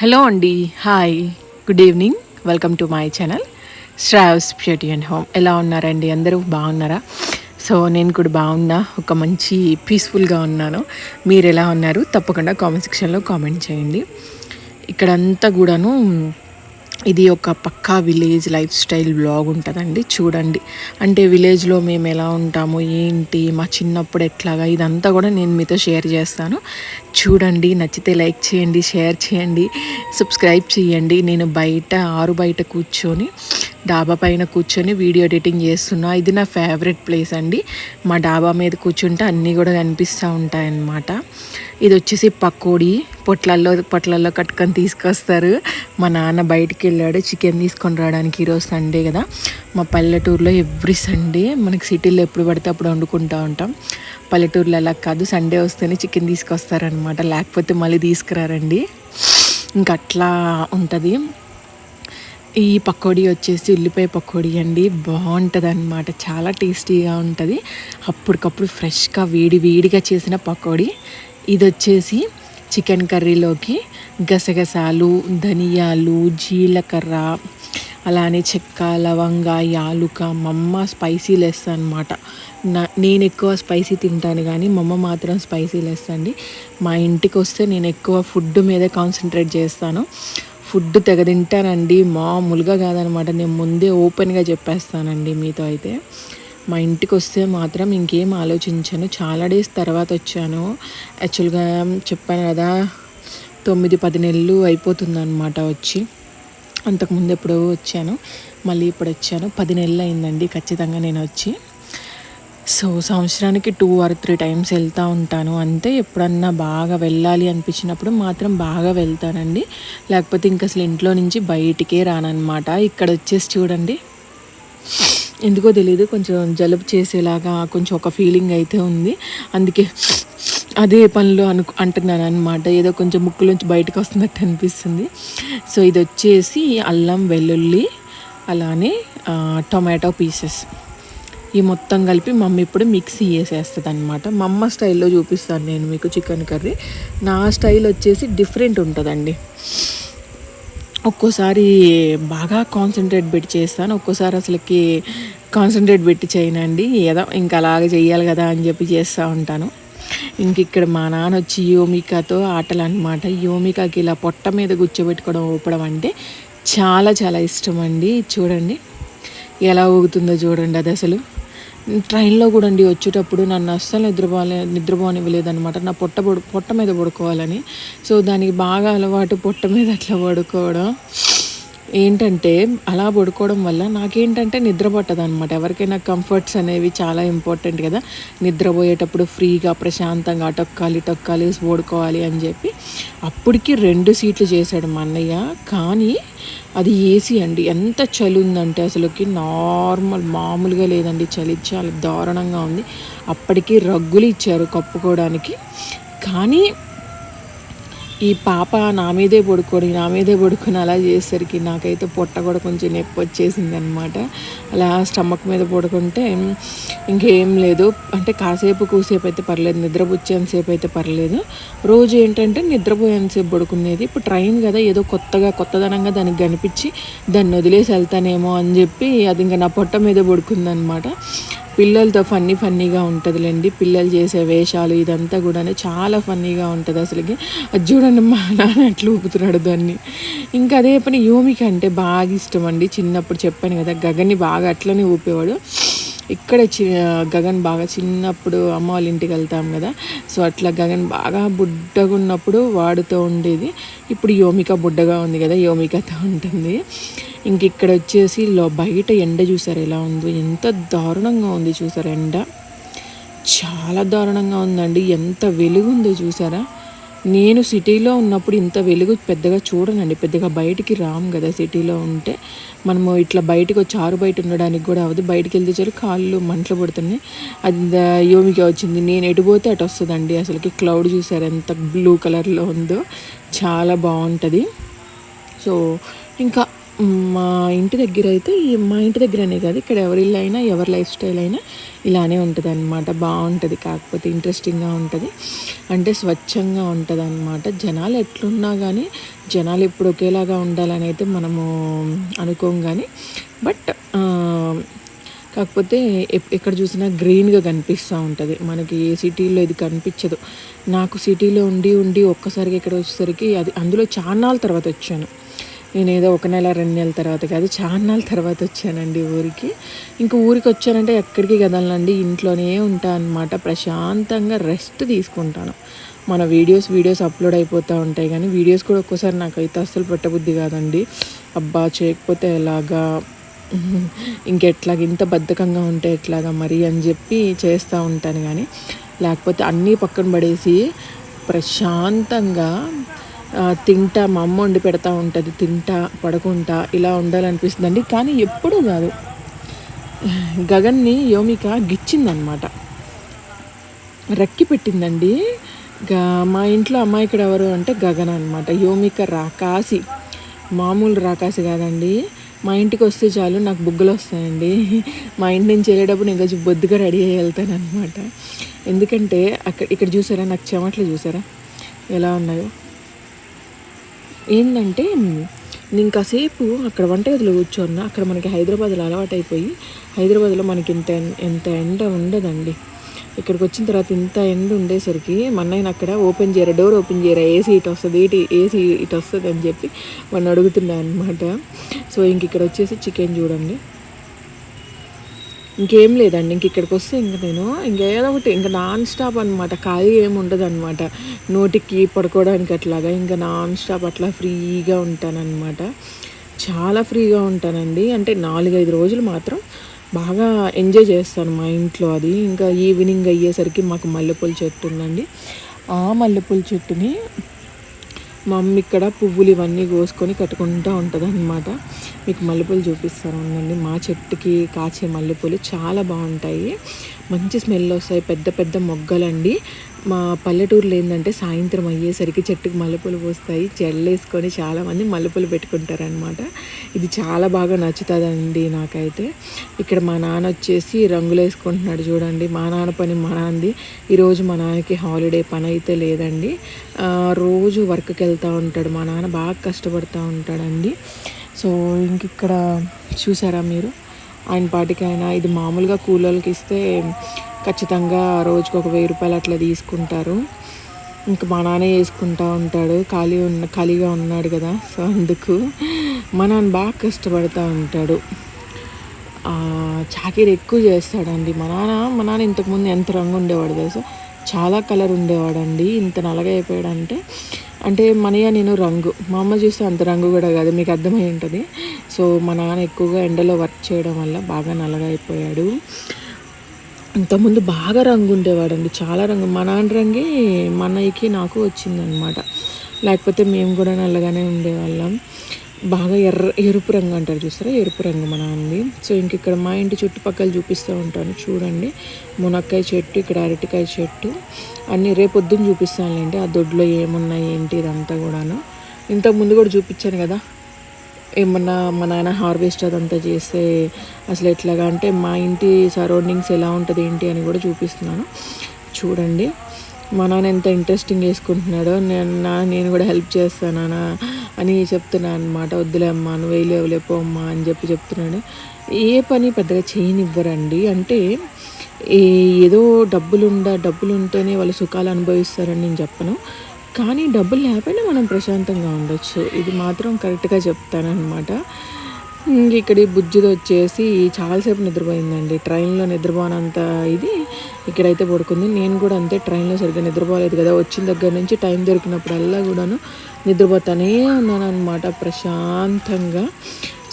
Hello అండి hi good evening welcome to my channel Shravs beauty and home. ఎలా ఉన్నారండి? అందరూ బాగున్నారా? సో నేను కూడా బాగున్నా ఒక మంచి పీస్ఫుల్గా ఉన్నాను. మీరు ఎలా ఉన్నారు? తప్పకుండా కామెంట్ సెక్షన్లో కామెంట్ చేయండి. ఇక్కడంతా కూడాను ఇది ఒక పక్కా విలేజ్ లైఫ్ స్టైల్ బ్లాగ్ ఉంటుందండి చూడండి. అంటే విలేజ్లో మేము ఎలా ఉంటాము ఏంటి మా చిన్నప్పుడు ఎట్లాగా ఇదంతా కూడా నేను మీతో షేర్ చేస్తాను. చూడండి నచ్చితే లైక్ చేయండి షేర్ చేయండి సబ్స్క్రైబ్ చేయండి. నేను బయట ఆరు బయట కూర్చొని డాబా పైన కూర్చొని వీడియో ఎడిటింగ్ చేస్తున్నా. ఇది నా ఫేవరెట్ ప్లేస్ అండి. మా డాబా మీద కూర్చుంటే అన్నీ కూడా కనిపిస్తూ ఉంటాయన్నమాట. ఇది వచ్చేసి పకోడీ. పొట్లల్లో పొట్లల్లో కట్టుకొని తీసుకొస్తారు. మా నాన్న బయటికి వెళ్ళాడు. చికెన్ తీసుకొని రావడానికి ఈరోజు సండే కదా. మా పల్లెటూరులో ఎవ్రీ సండే మనకి సిటీలో ఎప్పుడు పడితే అప్పుడు వండుకుంటూ ఉంటాం. పల్లెటూరులో అలా కాదు. సండే వస్తేనే చికెన్ తీసుకొస్తారనమాట లేకపోతే మళ్ళీ తీసుకురారండి. ఇంక అట్లా ఉంటుంది. ఈ పకోడీ వచ్చేసి ఉల్లిపాయ పకోడీ అండి. బాగుంటుంది అనమాట చాలా టేస్టీగా ఉంటుంది. అప్పటికప్పుడు ఫ్రెష్గా వేడి వేడిగా చేసిన పకోడీ. ఇది వచ్చేసి చికెన్ కర్రీలోకి గసగసాలు ధనియాలు జీలకర్ర అలానే చెక్క లవంగ యాలుక మమ్మ స్పైసీ లెస్ అనమాట నా నేను ఎక్కువ స్పైసీ తింటాను కానీ మమ్మ మాత్రం స్పైసీ లెస్ వేస్తాండి మా ఇంటికి వస్తే నేను ఎక్కువ ఫుడ్ మీదే కాన్సన్ట్రేట్ చేస్తాను. ఫుడ్ తెగ తింటానండి. మామూలుగా కాదనమాట. నేను ముందే ఓపెన్గా చెప్పేస్తానండి మీతో అయితే. మా ఇంటికి వస్తే మాత్రం ఇంకేం ఆలోచించాను. చాలా డేస్ తర్వాత వచ్చాను. యాక్చువల్గా చెప్పాను కదా తొమ్మిది పది నెలలు అయిపోతుందన్నమాట వచ్చి. అంతకుముందు ఎప్పుడో వచ్చాను. మళ్ళీ ఇప్పుడు వచ్చాను. పది నెలలు అయిందండి ఖచ్చితంగా నేను వచ్చి. సో సంవత్సరానికి టూ ఆర్ త్రీ టైమ్స్ వెళ్తూ ఉంటాను. అంతే ఎప్పుడన్నా బాగా వెళ్ళాలి అనిపించినప్పుడు మాత్రం బాగా వెళ్తానండి. లేకపోతే ఇంక అసలు ఇంట్లో నుంచి బయటికే రానమాట ఇక్కడ వచ్చేసి చూడండి. ఎందుకో తెలియదు కొంచెం జలుబు చేసేలాగా కొంచెం ఒక ఫీలింగ్ అయితే ఉంది. అందుకే అదే పనులు అను అంటున్నాను అనమాట ఏదో కొంచెం ముక్కులోంచి బయటకు వస్తున్నట్టు అనిపిస్తుంది. సో ఇది వచ్చేసి అల్లం వెల్లుల్లి అలానే టొమాటో పీసెస్. ఈ మొత్తం కలిపి మమ్మీ ఇప్పుడు మిక్సీ చేసేస్తుంది అనమాట మా అమ్మ స్టైల్లో చూపిస్తాను నేను మీకు చికెన్ కర్రీ. నా స్టైల్ వచ్చేసి డిఫరెంట్ ఉంటుందండి. ఒక్కోసారి బాగా కాన్సన్ట్రేట్ పెట్టి చేస్తాను. ఒక్కోసారి అసలుకి కాన్సన్ట్రేట్ పెట్టి చేయనండి. ఏదో ఇంకా అలాగే చేయాలి కదా అని చెప్పి చేస్తూ ఉంటాను. ఇంక ఇక్కడ మా నాన్న వచ్చి యోమికాతో ఆటలు అనమాట యోమికాకి ఇలా పొట్ట మీద కూర్చోబెట్టుకోవడం ఊపడం అంటే చాలా చాలా ఇష్టం అండి. చూడండి. ఎలా ఊగుతుందో చూడండి అది అసలు ట్రైన్లో కూడా అండి వచ్చేటప్పుడు నన్ను అస్సలు నిద్రపోలే నిద్రపోనివ్వలేదనమాట నా పొట్ట పొడు పొట్ట మీద పడుకోవాలని. సో దానికి బాగా అలవాటు పొట్ట మీద అట్లా పడుకోవడం. ఏంటంటే అలా పడుకోవడం వల్ల నాకేంటంటే నిద్ర పట్టదు అనమాట ఎవరికైనా కంఫర్ట్స్ అనేవి చాలా ఇంపార్టెంట్ కదా. నిద్రపోయేటప్పుడు ఫ్రీగా ప్రశాంతంగా టొక్కాలి టొక్కాలి పడుకోవాలి అని చెప్పి అప్పటికి రెండు సీట్లు చేశాడు మా అన్నయ్య. కానీ అది ఏసీ అండి. ఎంత చలి ఉందంటే అసలుకి నార్మల్ మామూలుగా లేదండి. చలి చాలా దారుణంగా ఉంది. అప్పటికి రగ్గులు ఇచ్చారు కప్పుకోవడానికి. కానీ ఈ పాప నా మీదే పడుకొని నా మీదే పడుకొని అలా చేసేసరికి నాకైతే పొట్ట కూడా కొంచెం నొప్పి వచ్చేసింది అనమాట అలా స్టమక్ మీద పడుకుంటే ఇంకేం లేదు. అంటే కాసేపు కూసేపు అయితే పర్లేదు నిద్రపుచ్చేంతసేపు అయితే పర్లేదు. రోజు ఏంటంటే నిద్రపోయేంతసేపు పడుకునేది. ఇప్పుడు ట్రైన్ కదా ఏదో కొత్తగా కొత్తదనంగా దానికి కనిపించి దాన్ని వదిలేసి వెళ్తానేమో అని చెప్పి అది ఇంకా నా పొట్ట మీద పడుకుందనమాట. పిల్లలతో ఫన్నీ ఫన్నీగా ఉంటుందిలేండి. పిల్లలు చేసే వేషాలు ఇదంతా కూడా చాలా ఫన్నీగా ఉంటుంది అసలుకి. అది చూడండి మా నాన్న ఎట్లా ఊపుతున్నాడు దాన్ని. ఇంకా అదే పని యోమికి అంటే బాగా ఇష్టం అండి. చిన్నప్పుడు చెప్పాను కదా గగన్ని బాగా అట్లనే ఊపేవాడు. ఇక్కడ చి గగన్ బాగా చిన్నప్పుడు అమ్మ వాళ్ళ ఇంటికి వెళ్తాం కదా. సో అట్లా గగన్ బాగా బుడ్డగా ఉన్నప్పుడు వాడుతూ ఉండేది. ఇప్పుడు యోమిక బుడ్డగా ఉంది కదా యోమికతో ఉంటుంది. ఇంక ఇక్కడ వచ్చేసి బయట ఎండ చూసారు ఎలా ఉందో ఎంత దారుణంగా ఉంది చూసారు ఎండ. చాలా దారుణంగా ఉందండి. ఎంత వెలుగు ఉందో చూసారా. నేను సిటీలో ఉన్నప్పుడు ఇంత వెలుగు పెద్దగా చూడనండి. పెద్దగా బయటికి రాము కదా సిటీలో ఉంటే. మనము ఇట్లా బయటకు వచ్చి ఆరు బయట ఉండడానికి కూడా అవ్వదు. బయటికి వెళ్తే చారు కాళ్ళు మంటలు పడుతున్నాయి. అది యోమికి వచ్చింది. నేను ఎటు పోతే అటు వస్తుందండి. అసలుకి క్లౌడ్ చూసారు ఎంత బ్లూ కలర్లో ఉందో. చాలా బాగుంటుంది. సో ఇంకా మా ఇంటి దగ్గర అయితే మా ఇంటి దగ్గరనే కాదు ఇక్కడ ఎవరి ఇల్లు అయినా ఎవరి లైఫ్ స్టైల్ అయినా ఇలానే ఉంటుంది అనమాట బాగుంటుంది కాకపోతే ఇంట్రెస్టింగ్గా ఉంటుంది. అంటే స్వచ్ఛంగా ఉంటుంది అనమాట జనాలు ఎట్లున్నా కానీ జనాలు ఎప్పుడు ఒకేలాగా ఉండాలని అయితే మనము అనుకోం కానీ బట్ కాకపోతే ఎప్- ఎక్కడ చూసినా గ్రీన్గా కనిపిస్తూ ఉంటుంది. మనకి ఏ సిటీలో ఇది కనిపించదు. నాకు సిటీలో ఉండి ఉండి ఒక్కసారికి ఇక్కడ వచ్చేసరికి అది అందులో చాలా తర్వాత వచ్చాను. నేను ఏదో ఒక నెల రెండు నెలల తర్వాత కాదు చాలా నెలల తర్వాత వచ్చానండి ఊరికి. ఇంకా ఊరికి వచ్చానంటే ఎక్కడికి కదలనండి ఇంట్లోనే ఉంటాను అనమాట ప్రశాంతంగా రెస్ట్ తీసుకుంటాను. మన వీడియోస్ వీడియోస్ అప్లోడ్ అయిపోతూ ఉంటాయి కానీ వీడియోస్ కూడా ఒక్కోసారి నాకైతే అస్సలు పెట్టబుద్ధి కాదండి. అబ్బా చేయకపోతే ఎలాగా? ఇంకెట్లాగ ఇంత బద్ధకంగా ఉంటే ఎట్లాగా మరి అని చెప్పి చేస్తూ ఉంటాను కానీ లేకపోతే అన్నీ పక్కన పడేసి ప్రశాంతంగా తింటా మా అమ్మ వండి పెడతా ఉంటుంది తింటా పడుకుంటా ఇలా ఉండాలనిపిస్తుందండి. కానీ ఎప్పుడూ కాదు. గగన్ని యోమిక గిచ్చిందనమాట రక్కి పెట్టిందండి మా ఇంట్లో అమ్మాయి ఇక్కడ ఎవరు అంటే గగన్ అనమాట యోమిక రాకాసి. మామూలు రాకాసి కాదండి. మా ఇంటికి వస్తే చాలు నాకు బుగ్గలు వస్తాయండి. మా ఇంటి నుంచి వెళ్ళేటప్పుడు నేను కొంచెం బొద్దుగా రెడీ అయ్యి వెళ్తాను అనమాట ఎందుకంటే అక్కడ ఇక్కడ చూసారా? నాకు చెమట్లు చూసారా? ఎలా ఉన్నాయో? ఏంటంటే నేను కాసేపు అక్కడ వంటగదిలో కూర్చోన్నా అక్కడ మనకి హైదరాబాద్లో అలవాటు అయిపోయి హైదరాబాద్లో మనకి ఇంత ఎంత ఎండ ఉండదండి. ఇక్కడికి వచ్చిన తర్వాత ఇంత ఎండ ఉండేసరికి మా అక్కడ ఓపెన్ చేయరా డోర్ ఓపెన్ చేయరా ఏసీ ఇటు వస్తుంది ఇటు ఏసీ ఇటు వస్తుంది అని చెప్పి వాడిని అడుగుతున్నాయి అనమాట సో ఇంక ఇక్కడ వచ్చేసి చికెన్ చూడండి. ఇంకేం లేదండి. ఇంక ఇక్కడికి వస్తే ఇంక నేను ఇంకేదో ఒకటి ఇంకా నాన్ స్టాప్ అనమాట ఖాళీ ఏమి ఉండదు అనమాట నోటికి పడుకోవడానికి అట్లాగా ఇంకా నాన్ స్టాప్ అట్లా ఫ్రీగా ఉంటానన్నమాట. చాలా ఫ్రీగా ఉంటానండి. అంటే నాలుగైదు రోజులు మాత్రం బాగా ఎంజాయ్ చేస్తాను మా ఇంట్లో అది. ఇంకా ఈవినింగ్ అయ్యేసరికి మాకు మల్లెపూల చెట్టు ఉందండి. ఆ మల్లెపూల చెట్టుని మా ఇక్కడ పువ్వులు ఇవన్నీ కోసుకొని కట్టుకుంటూ ఉంటుంది అనమాట మీకు మల్లెపూలు చూపిస్తాను ఉండండి. మా చెట్టుకి కాచే మల్లెపూలు చాలా బాగుంటాయి. మంచి స్మెల్ వస్తాయి. పెద్ద పెద్ద మొగ్గలండి. మా పల్లెటూరులో ఏంటంటే సాయంత్రం అయ్యేసరికి చెట్టుకి మల్లెపూలు పోస్తాయి చెల్లేసుకొని చాలామంది మల్లెపూలు పెట్టుకుంటారనమాట ఇది చాలా బాగా నచ్చుతుందండి నాకైతే. ఇక్కడ మా నాన్న వచ్చేసి రంగులు వేసుకుంటున్నాడు చూడండి. మా నాన్న పని మా నాన్నది. ఈరోజు మా నాన్నకి హాలిడే పని అయితే లేదండి. రోజు వర్క్కి వెళ్తూ ఉంటాడు. మా నాన్న బాగా కష్టపడుతూ ఉంటాడండి. సో ఇంక ఇక్కడ చూసారా మీరు? ఆయన పాటికి ఆయన ఇది మామూలుగా కూలోళ్ళకి ఇస్తే ఖచ్చితంగా రోజుకు ఒక వెయ్యి రూపాయలు అట్లా తీసుకుంటారు. ఇంకా మా నాన్న వేసుకుంటూ ఉంటాడు. ఖాళీ ఉన్న ఖాళీగా ఉన్నాడు కదా. సో అందుకు మా నాన్న బాగా కష్టపడుతూ ఉంటాడు. ఆ, చాకిరి ఎక్కువ చేస్తాడండి. మా నాన్న మా నాన్న ఇంతకుముందు ఎంత రంగు ఉండేవాడు తెలుసా? చాలా కలర్ ఉండేవాడండి. ఇంత నల్లగా అయిపోయాడంటే అంటే మనయ్య నేను రంగు. మా అమ్మ చూస్తే అంత రంగు కూడా కాదు మీకు అర్థమై ఉంటుంది. సో మా నాన్న ఎక్కువగా ఎండలో వర్క్ చేయడం వల్ల బాగా నల్లగా అయిపోయాడు. ఇంతకుముందు బాగా రంగు ఉండేవాడండి. చాలా రంగు. మా నాన్న రంగే మా అన్నయ్యకి నాకు వచ్చిందనమాట లేకపోతే మేము కూడా నల్లగానే ఉండేవాళ్ళం. బాగా ఎర్ర ఎరుపు రంగు అంటారు చూస్తారా? ఎరుపు రంగు మా ఉంది సో ఇంక ఇక్కడ మా ఇంటి చుట్టుపక్కల చూపిస్తూ ఉంటాను. చూడండి. మునక్కాయ చెట్టు ఇక్కడ అరటికాయ చెట్టు. అన్నీ రేపొద్దున చూపిస్తానులేండి. ఆ దొడ్లో ఏమున్నాయి ఏంటి ఇదంతా కూడాను. ఇంతకు ముందు కూడా చూపించాను కదా. ఏమన్నా మా నాన్న హార్వెస్ట్ అదంతా చేస్తే అసలు ఎట్లాగా అంటే మా ఇంటి సరౌండింగ్స్ ఎలా ఉంటుంది ఏంటి అని కూడా చూపిస్తున్నాను. చూడండి. మా నాన్న ఎంత ఇంట్రెస్టింగ్ వేసుకుంటున్నాడో నేను నా నేను కూడా హెల్ప్ చేస్తానా అని చెప్తున్నాను అనమాట వద్దులే అమ్మా నువ్వు వేయలేవులే పో అమ్మా అని చెప్పి చెప్తున్నాడు. ఏ పని పెద్దగా చేయనివ్వరండి. అంటే ఏదో డబ్బులుండా డబ్బులు ఉంటేనే వాళ్ళు సుఖాలు అనుభవిస్తారని నేను చెప్పను. కానీ డబ్బులు లేకపోయినా మనం ప్రశాంతంగా ఉండొచ్చు. ఇది మాత్రం కరెక్ట్గా చెప్తానమాట ఇక్కడ ఈ బుజ్జిది వచ్చేసి చాలాసేపు నిద్రపోయిందండి. ట్రైన్లో నిద్రపోనంత ఇది ఇక్కడైతే పడుకుంది. నేను కూడా అంతే ట్రైన్లో సరిగ్గా నిద్రపోలేదు కదా. వచ్చిన దగ్గర నుంచి టైం దొరికినప్పుడల్లా కూడాను నిద్రపోతానే ఉన్నాను అనమాట ప్రశాంతంగా.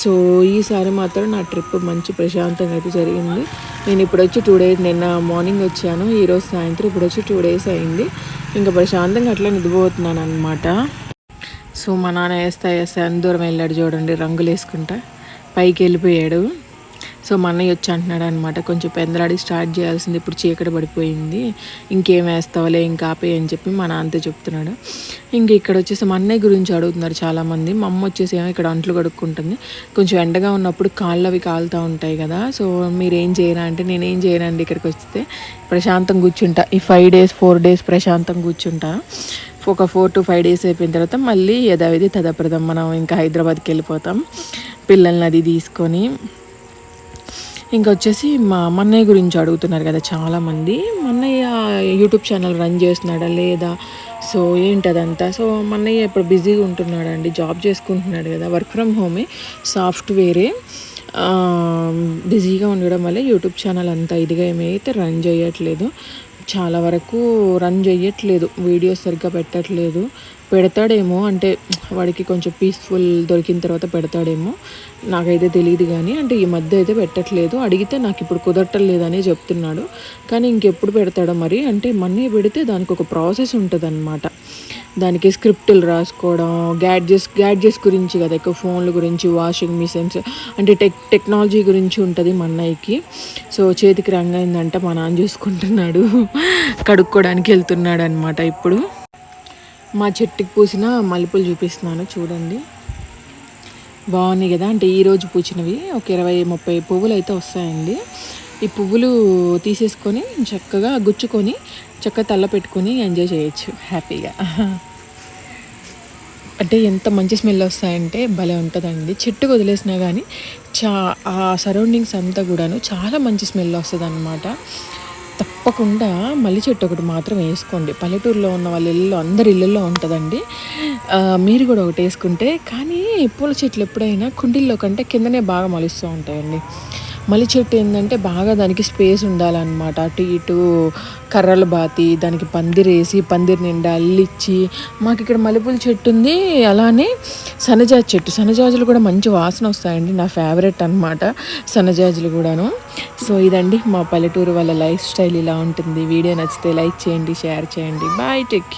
సో ఈసారి మాత్రం నా ట్రిప్ మంచి ప్రశాంతంగా అయితే జరిగింది. నేను ఇప్పుడు వచ్చి టూ డేస్ నిన్న మార్నింగ్ వచ్చాను. ఈరోజు సాయంత్రం ఇప్పుడు వచ్చి టూ డేస్ అయింది. ఇంకా ప్రశాంతంగా అట్లా నిద్రపోతున్నాను అనమాట సో మా నాన్న వేస్తా వేస్తా అందరం దూరం వెళ్ళాడు చూడండి రంగులు వేసుకుంటా పైకి వెళ్ళిపోయాడు సో మా అన్నయ్య వచ్చి అంటున్నాడు అనమాట కొంచెం పెందలాడి స్టార్ట్ చేయాల్సింది ఇప్పుడు చీకటి పడిపోయింది ఇంకేం వేస్తావులే ఇంకా ఆపే అని చెప్పి మా నాన్నతో చెప్తున్నాడు. ఇంక ఇక్కడ వచ్చేసి మా అన్నయ్య గురించి అడుగుతున్నారు చాలామంది. మా అమ్మ వచ్చేసి ఏమో ఇక్కడ అంట్లు కడుక్కుంటుంది. కొంచెం ఎండగా ఉన్నప్పుడు కాళ్ళు అవి కాలుతూ ఉంటాయి కదా సో మీరు ఏం చేయరా అంటే నేనేం చేయనండి ఇక్కడికి వస్తే ప్రశాంతంగా కూర్చుంటా. ఈ ఫైవ్ డేస్ ఫోర్ డేస్ ప్రశాంతంగా కూర్చుంటా. ఒక ఫోర్ టు ఫైవ్ డేస్ అయిపోయిన తర్వాత మళ్ళీ యథావిధి తదప్రదం మనం ఇంకా హైదరాబాద్కి వెళ్ళిపోతాం. పిల్లల్ని అది తీసుకొని ఇంకా వచ్చేసి మా మన్నయ్య గురించి అడుగుతున్నారు కదా చాలామంది. మన్నయ్య యూట్యూబ్ ఛానల్ రన్ చేస్తున్నాడా లేదా? సో ఏంటి అదంతా సో మన్నయ్య ఇప్పుడు బిజీగా ఉంటున్నాడండి. జాబ్ చేసుకుంటున్నాడు కదా. వర్క్ ఫ్రమ్ హోమే సాఫ్ట్వేరే. బిజీగా ఉండడం వల్ల యూట్యూబ్ ఛానల్ అంతా ఇదిగా ఏమైతే రన్ చేయట్లేదు. చాలా వరకు రన్ చేయట్లేదు వీడియోస్ సరిగ్గా పెట్టట్లేదు. పెడతాడేమో అంటే వాడికి కొంచెం పీస్ఫుల్ దొరికిన తర్వాత పెడతాడేమో. నాకైతే తెలియదు కానీ అంటే ఈ మధ్య అయితే పెట్టట్లేదు. అడిగితే నాకు ఇప్పుడు కుదరటం లేదనే చెప్తున్నాడు. కానీ ఇంకెప్పుడు పెడతాడో మరి అంటే మనీ పెడితే దానికి ఒక ప్రాసెస్ ఉంటుంది దానికి స్క్రిప్టులు రాసుకోవడం గ్యాడ్జెస్ గ్యాడ్జెస్ గురించి కదా ఎక్కువ ఫోన్ల గురించి వాషింగ్ మిషన్స్ అంటే టెక్ టెక్నాలజీ గురించి ఉంటుంది మా అన్నయ్యకి. సో చేతికి రంగైందంట మా నాన్న చూసుకుంటున్నాడు. కడుక్కోవడానికి వెళ్తున్నాడు అనమాట ఇప్పుడు. మా చెట్టుకి పూసిన మల్లెపూలు చూపిస్తున్నాను చూడండి. బాగున్నాయి కదా. అంటే ఈరోజు పూచినవి. ఒక ఇరవై ముప్పై పువ్వులు అయితే వస్తాయండి. ఈ పువ్వులు తీసేసుకొని చక్కగా గుచ్చుకొని చక్కగా తల్ల పెట్టుకొని ఎంజాయ్ చేయొచ్చు. హ్యాపీగా. అంటే ఎంత మంచి స్మెల్ వస్తాయంటే భలే ఉంటుందండి. చెట్టుకు వదిలేసినా కానీ చా ఆ సరౌండింగ్స్ అంతా కూడాను చాలా మంచి స్మెల్ వస్తుంది అనమాట తప్పకుండా మల్లి చెట్టు ఒకటి మాత్రం వేసుకోండి. పల్లెటూరులో ఉన్న వాళ్ళ ఇల్లు అందరి ఇళ్ళల్లో ఉంటుందండి. మీరు కూడా ఒకటి వేసుకుంటే కానీ పూల చెట్లు ఎప్పుడైనా కుండీల్లో కంటే కిందనే బాగా మలుస్తూ ఉంటాయండి. మల్లి చెట్టు ఏంటంటే బాగా దానికి స్పేస్ ఉండాలన్నమాట. అటు ఇటు కర్రలు బాతి దానికి పందిరేసి పందిరి నిండా అల్లిచ్చి మాకు ఇక్కడ మల్లెపూల చెట్టు ఉంది. అలానే సన్నజాజి చెట్టు. సన్నజాజులు కూడా మంచి వాసన వస్తాయండి. నా ఫేవరెట్ అనమాట సన్నజాజులు కూడాను. సో ఇదండి మా పల్లెటూరు వాళ్ళ లైఫ్ స్టైల్ ఇలా ఉంటుంది. వీడియో నచ్చితే లైక్ చేయండి షేర్ చేయండి. Bye tech